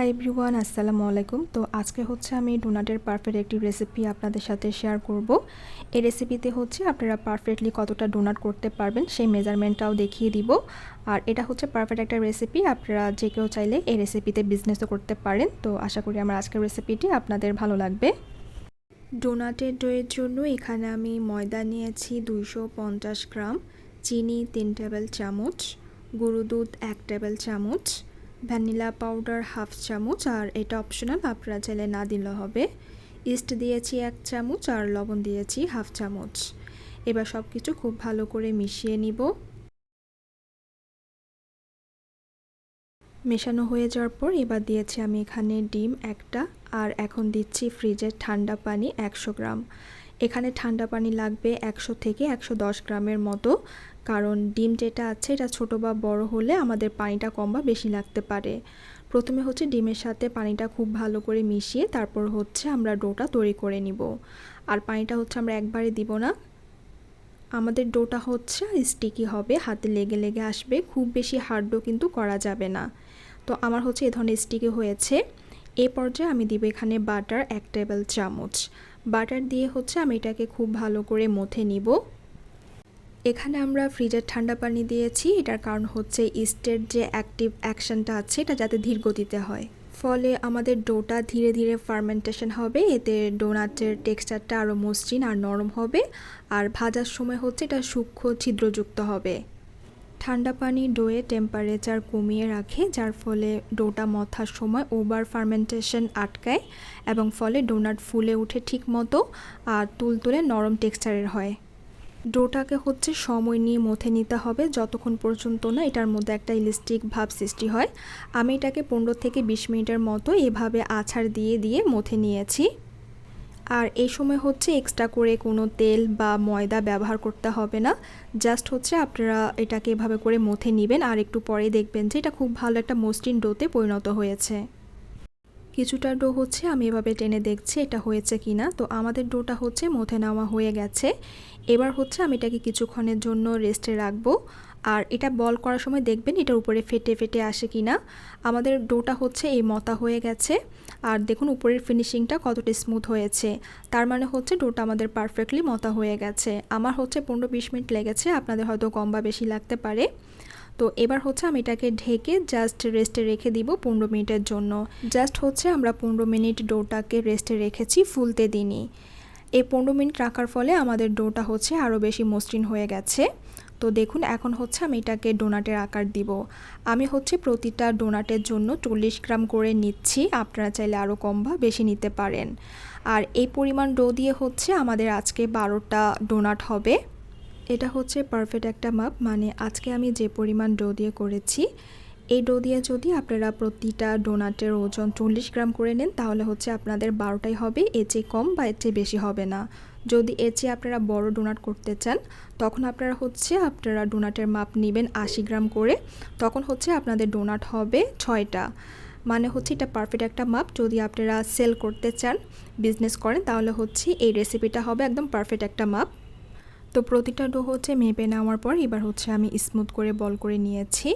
Hi everyone আসসালামু আলাইকুম। তো আজকে হচ্ছে আমি ডোনাটের পারফেক্ট একটি রেসিপি আপনাদের সাথে শেয়ার করব। এই রেসিপিতে হচ্ছে আপনারা পারফেক্টলি কতটা ডোনাট করতে পারবেন সেই মেজারমেন্টটাও দেখিয়ে দিব। আর এটা হচ্ছে পারফেক্ট একটা রেসিপি আপনারা যে কেউ চাইলে এই রেসিপিতে বিজনেসও করতে পারেন। তো আশা করি আমার আজকের রেসিপিটি আপনাদের ভালো লাগবে। ডোনাটের ডোয়ের জন্য এখানে আমি ময়দা নিয়েছি দুইশো পঞ্চাশ গ্রাম, চিনি তিন টেবিল চামচ, গুঁড়ো দুধ এক টেবিল চামচ ভ্যানিলা পাউডার হাফ চামচ আর এটা অপশনাল, আপনারা চাইলে না দিলেও হবে। ইস্ট দিয়েছি এক চামচ আর লবণ দিয়েছি হাফ চামচ। এবার সব কিছু খুব ভালো করে মিশিয়ে নিব। মেশানো হয়ে যাওয়ার পর এবার দিয়েছি আমি এখানে ডিম একটা, আর এখন দিচ্ছি ফ্রিজের ঠান্ডা পানি একশো গ্রাম। এখানে ঠান্ডা পানি লাগবে একশো থেকে একশো দশ গ্রামের মতো। কারণ ডিম যেটা আছে, এটা ছোট বা বড় হলে আমাদের পানিটা কম বা বেশি লাগতে পারে। প্রথমে হচ্ছে ডিমের সাথে পানিটা খুব ভালো করে মিশিয়ে তারপর হচ্ছে আমরা ডোটা তৈরি করে নিব। আর পানিটা হচ্ছে আমরা একবারে দিব না। আমাদের ডোটা হচ্ছে স্টিকি হবে, হাতে লেগে লেগে আসবে। খুব বেশি হার্ড ডো কিন্তু করা যাবে না। তো আমার হচ্ছে এ ধরনের স্টিকি হয়েছে। এ পর্যায়ে আমি দিব এখানে বাটার এক টেবিল চামচ। বাটার দিয়ে হচ্ছে আমি এটাকে খুব ভালো করে মথে নিব। এখানে আমরা ফ্রিজের ঠান্ডা পানি দিয়েছি, এটার কারণ হচ্ছে ইস্টের যে অ্যাক্টিভ অ্যাকশনটা আছে, এটা যাতে ধীর গতিতে হয়। ফলে আমাদের ডোটা ধীরে ধীরে ফার্মেন্টেশন হবে, এতে ডোনাটের টেক্সচারটা আরও মসৃণ আর নরম হবে, আর ভাজার সময় হচ্ছে এটা সূক্ষ্ম ছিদ্রযুক্ত হবে। ঠান্ডা পানি ডোয়ে টেম্পারেচার কমিয়ে রাখে, যার ফলে ডোটা মথার সময় ওভার ফার্মেন্টেশন আটকায় এবং ফলে ডোনাট ফুলে উঠে ঠিক মতো আর তুলতুলে নরম টেক্সচারের হয়। ডোটাকে হচ্ছে সময় নিয়ে মথে নিতে হবে, যতক্ষণ পর্যন্ত না এটার মধ্যে একটা ইলিস্টিক ভাব সৃষ্টি হয়। আমি এটাকে পনেরো থেকে বিশ মিনিটের মতো এভাবে আছাড় দিয়ে দিয়ে মথে নিয়েছি। আর এই সময় হচ্ছে এক্সট্রা করে কোনো তেল বা ময়দা ব্যবহার করতে হবে না। জাস্ট হচ্ছে আপনারা এটাকে এভাবে করে মথে নেবেন আর একটু পরে দেখবেন যে এটা খুব ভালো একটা মসৃণ ডোতে পরিণত হয়েছে। কিছুটা ডো হচ্ছে আমি এভাবে টেনে দেখছি এটা হয়েছে কি না তো আমাদের ডোটা হচ্ছে মথে নেওয়া হয়ে গেছে। এবার হচ্ছে আমি এটাকে কিছুক্ষণের জন্য রেস্টে রাখব। আর এটা বল করার সময় দেখবেন এটার উপরে ফেটে ফেটে আসে কি না আমাদের ডোটা হচ্ছে এই মতা হয়ে গেছে। আর দেখুন, উপরের ফিনিশিংটা কতটা স্মুথ হয়েছে। তার মানে হচ্ছে ডোটা আমাদের পারফেক্টলি মতা হয়ে গেছে। আমার হচ্ছে পনেরো বিশ মিনিট লেগেছে, আপনাদের হয়তো কম বা বেশি লাগতে পারে। তো এবার হচ্ছে আমি এটাকে ঢেকে জাস্ট রেস্টে রেখে দিব পনেরো মিনিটের জন্য। জাস্ট হচ্ছে আমরা পনেরো মিনিট ডোটাকে রেস্টে রেখেছি, ফুলতে দিনই এই পনেরো মিনিট রাখার ফলে আমাদের ডোটা হচ্ছে আরও বেশি মসৃণ হয়ে গেছে। তো দেখুন, এখন হচ্ছে আমি এটাকে ডোনাটের আকার দিব। আমি হচ্ছে প্রতিটা ডোনাটের জন্য চল্লিশ গ্রাম করে নিচ্ছি, আপনারা চাইলে আরও কম বা বেশি নিতে পারেন। আর এই পরিমাণ ডো দিয়ে হচ্ছে আমাদের আজকে বারোটা ডোনাট হবে। এটা হচ্ছে পারফেক্ট একটা মাপ মানে আজকে আমি যে পরিমাণ ডো দিয়ে করেছি এই ডো দিয়ে যদি আপনারা প্রতিটা ডোনাটের ওজন চল্লিশ গ্রাম করে নেন, তাহলে হচ্ছে আপনাদের বারোটাই হবে। এর চেয়ে কম বা এর চেয়ে বেশি হবে না। যদি এর চেয়ে আপনারা বড় ডোনাট করতে চান, তখন আপনারা হচ্ছে আপনারা ডোনাটের মাপ নেবেন আশি গ্রাম করে। তখন হচ্ছে আপনাদের ডোনাট হবে ছয়টা। মানে হচ্ছে এটা পারফেক্ট একটা মাপ। যদি আপনারা সেল করতে চান, বিজনেস করেন, তাহলে হচ্ছে এই রেসিপিটা হবে একদম পারফেক্ট একটা মাপ। তো প্রতিটা ডো হচ্ছে মেপে নেওয়ার পর এবার হচ্ছে আমি স্মুথ করে বল করে নিয়েছি।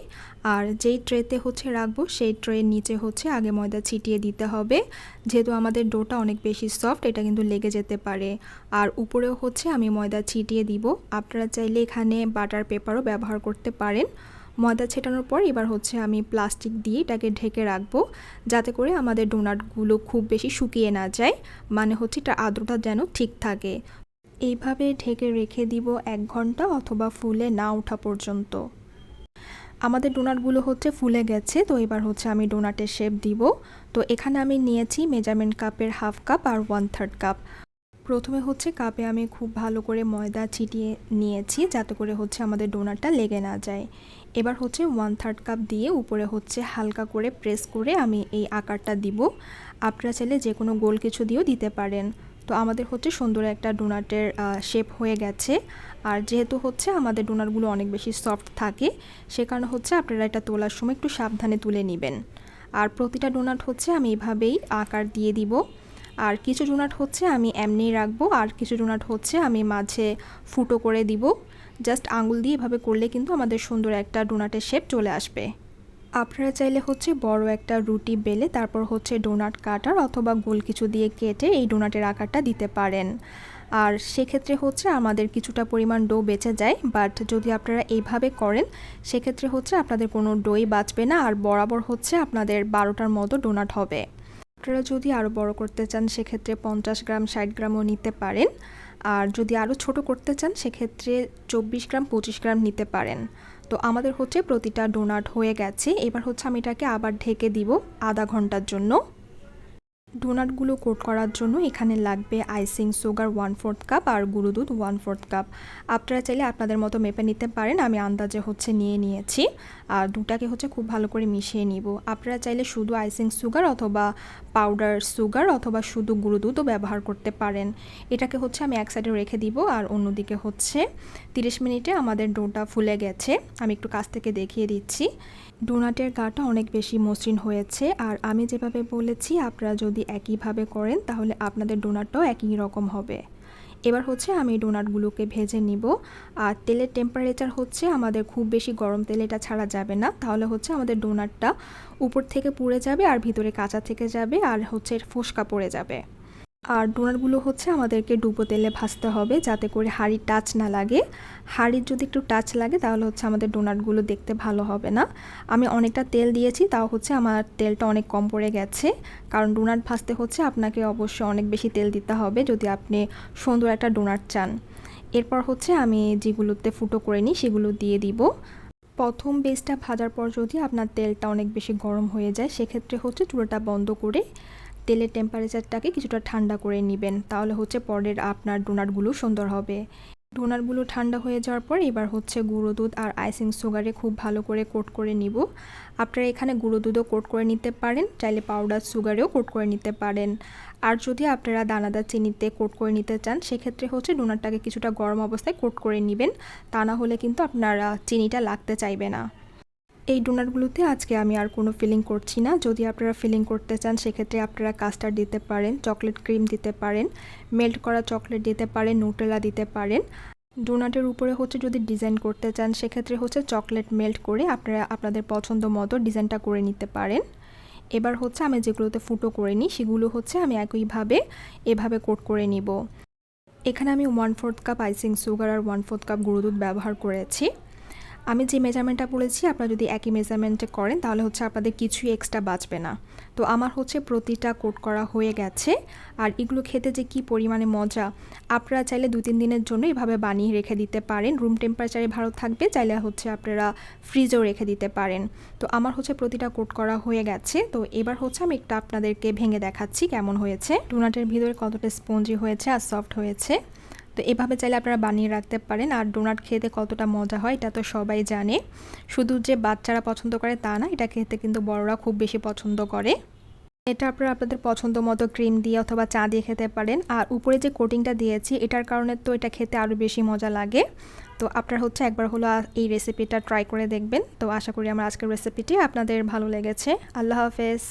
আর যেই ট্রেতে হচ্ছে রাখব, সেই ট্রের নিচে হচ্ছে আগে ময়দা ছিটিয়ে দিতে হবে। যেহেতু আমাদের ডোটা অনেক বেশি সফট এটা কিন্তু লেগে যেতে পারে। আর উপরেও হচ্ছে আমি ময়দা ছিটিয়ে দিব। আপনারা চাইলে এখানে বাটার পেপারও ব্যবহার করতে পারেন। ময়দা ছেটানোর পর এবার হচ্ছে আমি প্লাস্টিক দিয়ে এটাকে ঢেকে রাখব, যাতে করে আমাদের ডোনাটগুলো খুব বেশি শুকিয়ে না যায়। মানে হচ্ছে এটা আর্দ্রতা যেন ঠিক থাকে। এইভাবে ঢেকে রেখে দিব এক ঘণ্টা অথবা ফুলে না ওঠা পর্যন্ত। আমাদের ডোনাটগুলো হচ্ছে ফুলে গেছে, তো এবার হচ্ছে আমি ডোনাটের শেপ দিব। তো এখানে আমি নিয়েছি মেজারমেন্ট কাপের হাফ কাপ আর ওয়ান থার্ড কাপ। প্রথমে হচ্ছে কাপে আমি খুব ভালো করে ময়দা ছিটিয়ে নিয়েছি যাতে করে হচ্ছে আমাদের ডোনাটটা লেগে না যায়। এবার হচ্ছে ওয়ান থার্ড কাপ দিয়ে উপরে হচ্ছে হালকা করে প্রেস করে আমি এই আকারটা দিব। আপনারা চাইলে যে কোনো গোল কিছু দিয়েও দিতে পারেন। তো আমাদের হচ্ছে সুন্দর একটা ডোনাটের শেপ হয়ে গেছে। আর যেহেতু হচ্ছে আমাদের ডোনাটগুলো অনেক বেশি সফট থাকে, সে কারণে হচ্ছে আপনারা এটা তোলার সময় একটু সাবধানে তুলে নেবেন। আর প্রতিটা ডোনাট হচ্ছে আমি এভাবেই আকার দিয়ে দিব। আর কিছু ডোনাট হচ্ছে আমি এমনিই রাখব, আর কিছু ডোনাট হচ্ছে আমি মাঝে ফুটো করে দিব। জাস্ট আঙুল দিয়ে এভাবে করলে কিন্তু আমাদের সুন্দর একটা ডোনাটের শেপ চলে আসবে। আপনারা চাইলে হচ্ছে বড় একটা রুটি বেলে তারপর হচ্ছে ডোনাট কাটার অথবা গোল কিছু দিয়ে কেটে এই ডোনাটের আকারটা দিতে পারেন। আর সেক্ষেত্রে হচ্ছে আমাদের কিছুটা পরিমাণ ডো বেঁচে যায় বাট যদি আপনারা এইভাবে করেন, সেক্ষেত্রে হচ্ছে আপনাদের কোনো ডোই বাঁচবে না আর বরাবর হচ্ছে আপনাদের বারোটার মতো ডোনাট হবে। আপনারা যদি আরও বড় করতে চান, সেক্ষেত্রে পঞ্চাশ গ্রাম, ষাট গ্রামও নিতে পারেন। আর যদি আরও ছোট করতে চান, সেক্ষেত্রে চব্বিশ গ্রাম, পঁচিশ গ্রাম নিতে পারেন। তো আমাদের হচ্ছে প্রতিটা ডোনাট হয়ে গেছে। এবার হচ্ছে আমি এটাকে আবার ঢেকে দিব আধা ঘণ্টার জন্য। ডোনাটগুলো কোট করার জন্য এখানে লাগবে icing sugar one fourth cup আর গুঁড়ো দুধ ওয়ান ফোর্থ কাপ। আপনারা চাইলে আপনাদের মতো মেপে নিতে পারেন, আমি আন্দাজে হচ্ছে নিয়ে নিয়েছি। আর দুটাকে হচ্ছে খুব ভালো করে মিশিয়ে নিব। আপনারা চাইলে শুধু আইসিং সুগার অথবা পাউডার সুগার অথবা শুধু গুঁড়ো দুধও ব্যবহার করতে পারেন। এটাকে হচ্ছে আমি এক সাইডে রেখে দিব আর অন্যদিকে হচ্ছে তিরিশ মিনিটে আমাদের ডোটা ফুলে গেছে। আমি একটু কাছ থেকে দেখিয়ে দিচ্ছি। ডোনাটের গাটা অনেক বেশি মসৃণ হয়েছে। আর আমি যেভাবে বলেছি, আপনারা যদি একইভাবে করেন, তাহলে আপনাদের ডোনাটটাও একই রকম হবে। এবার হচ্ছে আমি ডোনাটগুলোকে ভেজে নিব। আর তেলের টেম্পারেচার হচ্ছে আমাদের খুব বেশি গরম তেল এটা ছাড়া যাবে না। তাহলে হচ্ছে আমাদের ডোনাটটা উপর থেকে পুড়ে যাবে আর ভিতরে কাঁচা থেকে যাবে আর হচ্ছে ফোসকা পড়ে যাবে। আর ডোনাটগুলো হচ্ছে আমাদেরকে ডুবো তেলে ভাজতে হবে যাতে করে হাঁড়ির টাচ না লাগে। হাঁড়ির যদি একটু টাচ লাগে তাহলে হচ্ছে আমাদের ডোনাটগুলো দেখতে ভালো হবে না। আমি অনেকটা তেল দিয়েছি, তাও হচ্ছে আমার তেলটা অনেক কম পড়ে গেছে। কারণ ডোনাট ভাজতে হচ্ছে আপনাকে অবশ্যই অনেক বেশি তেল দিতে হবে যদি আপনি সুন্দর একটা ডোনাট চান। এরপর হচ্ছে আমি যেগুলোতে ফুটো করে নিই সেগুলো দিয়ে দিব। প্রথম বেসটা ভাজার পর যদি আপনার তেলটা অনেক বেশি গরম হয়ে যায়, সেক্ষেত্রে হচ্ছে চুলোটা বন্ধ করে তেলের টেম্পারেচারটাকে কিছুটা ঠান্ডা করে নেবেন। তাহলে হচ্ছে পরের আপনার ডোনাটগুলো সুন্দর হবে। ডোনাটগুলো ঠান্ডা হয়ে যাওয়ার পর এবার হচ্ছে গুঁড়ো দুধ আর আইসিং সুগারে খুব ভালো করে কোট করে নিব। আপনারা এখানে গুঁড়ো দুধও কোট করে নিতে পারেন, চাইলে পাউডার সুগারেও কোট করে নিতে পারেন। আর যদি আপনারা দানাদার চিনিতে কোট করে নিতে চান, সেক্ষেত্রে হচ্ছে ডোনাটটাকে কিছুটা গরম অবস্থায় কোট করে নেবেন। তা না হলে কিন্তু আপনারা চিনিটা লাগতে চাইবে না। এই ডোনাটগুলোতে আজকে আমি আর কোনো ফিলিং করছি না। যদি আপনারা ফিলিং করতে চান, সেক্ষেত্রে আপনারা কাস্টার্ড দিতে পারেন চকলেট ক্রিম দিতে পারেন মেল্ট করা চকলেট দিতে পারেন নুটেলা দিতে পারেন। ডোনাটের উপরে হচ্ছে যদি ডিজাইন করতে চান, সেক্ষেত্রে হচ্ছে চকলেট মেল্ট করে আপনারা আপনাদের পছন্দ মতো ডিজাইনটা করে নিতে পারেন। এবার হচ্ছে আমি যেগুলোতে ফুটো করে নিই, সেগুলো হচ্ছে আমি একইভাবে এভাবে কোট করে নিব। এখানে আমি one fourth cup icing sugar আর ওয়ান ফোর্থ কাপ গুঁড়ো দুধ ব্যবহার করেছি। আমি যে মেজারমেন্টটা বলেছি আপনারা যদি একই মেজারমেন্টে করেন, তাহলে হচ্ছে আপনাদের কিছুই এক্সট্রা বাঁচবে না। তো আমার হচ্ছে প্রতিটা কোট করা হয়ে গেছে। আর এগুলো খেতে যে কি পরিমাণে মজা, আপনারা চাইলে দু তিন দিনের জন্য এভাবে বানিয়ে রেখে দিতে পারেন। রুম টেম্পারেচারে ভালো থাকবে, চাইলে হচ্ছে আপনারা ফ্রিজেও রেখে দিতে পারেন। তো আমার হচ্ছে প্রতিটা কোট করা হয়ে গেছে। তো এবার হচ্ছে আমি একটা আপনাদেরকে ভেঙে দেখাচ্ছি কেমন হয়েছে। ডোনাটের ভিতরে কতটা স্পঞ্জি হয়েছে আর সফট হয়েছে। তো এভাবে চাইলে আপনারা বানিয়ে রাখতে পারেন। আর ডোনাট খেতে কতটা মজা হয়, এটা তো সবাই জানে। শুধু যে বাচ্চারা পছন্দ করে তা না, এটা খেতে কিন্তু বড়রা খুব বেশি পছন্দ করে। এটা আপনারা আপনাদের পছন্দ মতো ক্রিম দিয়ে অথবা চা দিয়ে খেতে পারেন। আর উপরে যে কোটিংটা দিয়েছি, এটার কারণে তো এটা খেতে আরও বেশি মজা লাগে। তো আপনার হচ্ছে একবার হলো এই রেসিপিটা ট্রাই করে দেখবেন। তো আশা করি আমার আজকের রেসিপিটি আপনাদের ভালো লেগেছে। আল্লাহ হাফেজ।